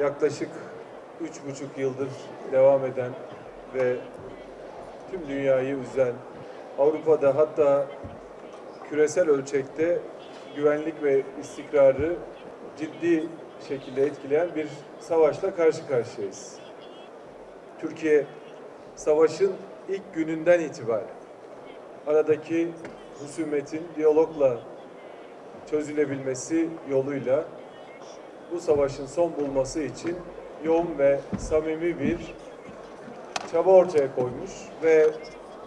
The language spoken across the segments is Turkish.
yaklaşık üç buçuk yıldır devam eden ve tüm dünyayı üzen, Avrupa'da hatta küresel ölçekte güvenlik ve istikrarı ciddi şekilde etkileyen bir savaşla karşı karşıyayız. Türkiye savaşın ilk gününden itibaren aradaki husumetin diyalogla çözülebilmesi yoluyla bu savaşın son bulması için yoğun ve samimi bir çaba ortaya koymuş ve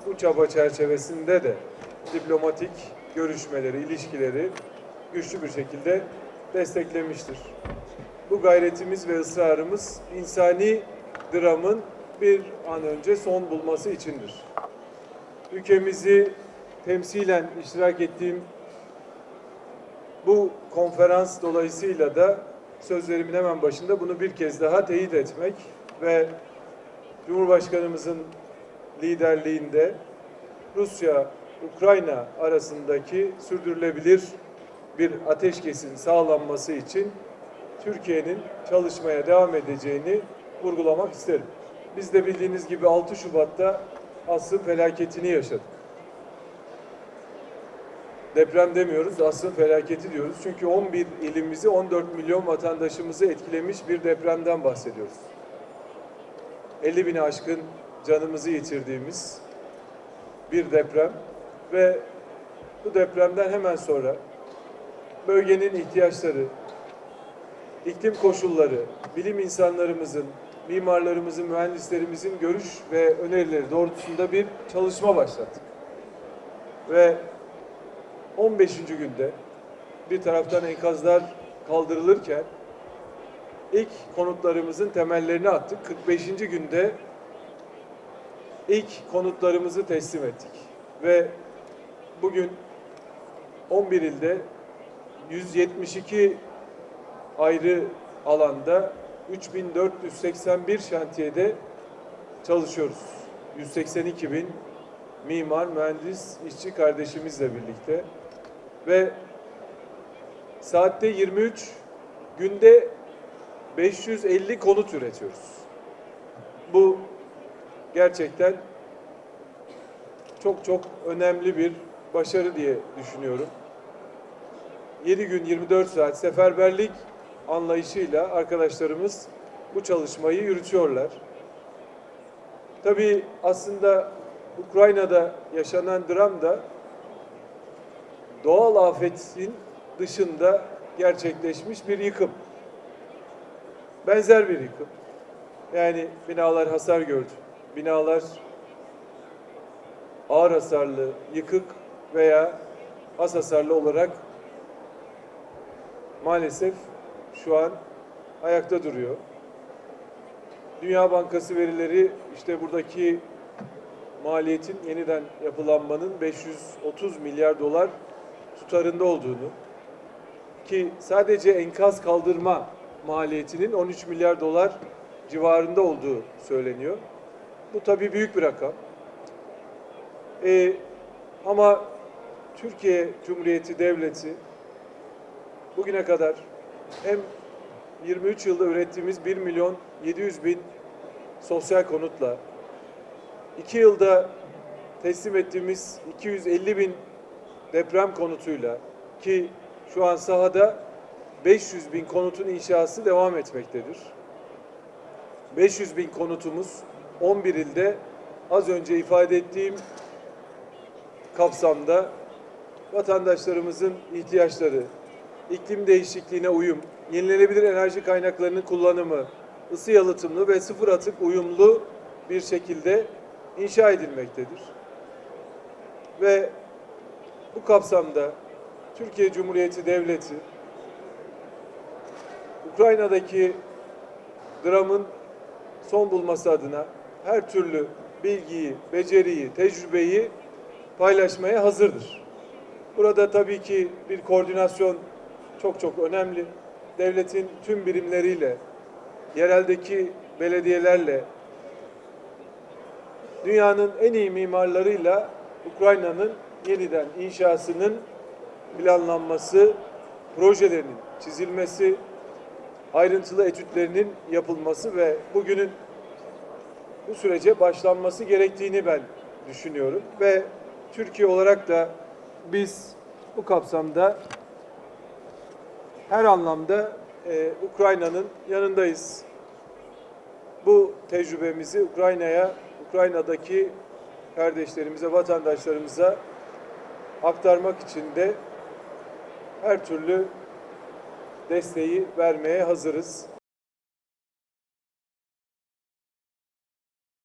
bu çaba çerçevesinde de diplomatik görüşmeleri, ilişkileri güçlü bir şekilde desteklemiştir. Bu gayretimiz ve ısrarımız insani dramın bir an önce son bulması içindir. Ülkemizi temsilen iştirak ettiğim bu konferans dolayısıyla da sözlerimin hemen başında bunu bir kez daha teyit etmek ve Cumhurbaşkanımızın liderliğinde Rusya-Ukrayna arasındaki sürdürülebilir bir ateşkesin sağlanması için Türkiye'nin çalışmaya devam edeceğini vurgulamak isterim. Biz de bildiğiniz gibi 6 Şubat'ta asrın felaketini yaşadık. Deprem demiyoruz, asrın felaketi diyoruz. Çünkü 11 ilimizi, 14 milyon vatandaşımızı etkilemiş bir depremden bahsediyoruz. 50 bini aşkın canımızı yitirdiğimiz bir deprem ve bu depremden hemen sonra bölgenin ihtiyaçları, iklim koşulları, bilim insanlarımızın, mimarlarımızın, mühendislerimizin görüş ve önerileri doğrultusunda bir çalışma başlattık. Ve 15. günde bir taraftan enkazlar kaldırılırken ilk konutlarımızın temellerini attık. 45. günde ilk konutlarımızı teslim ettik. Ve bugün 11 ilde 172 ayrı alanda 3481 şantiyede çalışıyoruz. 182 bin mimar, mühendis, işçi kardeşimizle birlikte ve saatte 23 günde 550 konut üretiyoruz. Bu gerçekten çok çok önemli bir başarı diye düşünüyorum. 7 gün 24 saat seferberlik anlayışıyla arkadaşlarımız bu çalışmayı yürütüyorlar. Tabii aslında Ukrayna'da yaşanan dram da doğal afetin dışında gerçekleşmiş bir yıkım. Benzer bir yıkım. Yani binalar hasar gördü. Binalar ağır hasarlı, yıkık veya az hasarlı olarak maalesef şu an ayakta duruyor. Dünya Bankası verileri işte buradaki maliyetin yeniden yapılanmanın 530 milyar dolar tutarında olduğunu ki sadece enkaz kaldırma maliyetinin 13 milyar dolar civarında olduğu söyleniyor. Bu tabii büyük bir rakam. Ee, ama Türkiye Cumhuriyeti Devleti bugüne kadar hem 23 yılda ürettiğimiz 1 milyon 700 bin sosyal konutla 2 yılda teslim ettiğimiz 250 bin deprem konutuyla ki şu an sahada 500 bin konutun inşası devam etmektedir. 500 bin konutumuz 11 ilde az önce ifade ettiğim kapsamda vatandaşlarımızın ihtiyaçları, iklim değişikliğine uyum, yenilenebilir enerji kaynaklarının kullanımı, ısı yalıtımlı ve sıfır atık uyumlu bir şekilde inşa edilmektedir. Ve bu kapsamda Türkiye Cumhuriyeti Devleti Ukrayna'daki dramın son bulması adına her türlü bilgiyi, beceriyi, tecrübeyi paylaşmaya hazırdır. Burada tabii ki bir koordinasyon çok çok önemli. Devletin tüm birimleriyle, yereldeki belediyelerle, dünyanın en iyi mimarlarıyla Ukrayna'nın yeniden inşasının planlanması, projelerinin çizilmesi ayrıntılı etütlerinin yapılması ve bugünün bu sürece başlanması gerektiğini ben düşünüyorum ve Türkiye olarak da biz bu kapsamda her anlamda e, Ukrayna'nın yanındayız. Bu tecrübemizi Ukrayna'ya, Ukrayna'daki kardeşlerimize, vatandaşlarımıza aktarmak için de her türlü desteği vermeye hazırız.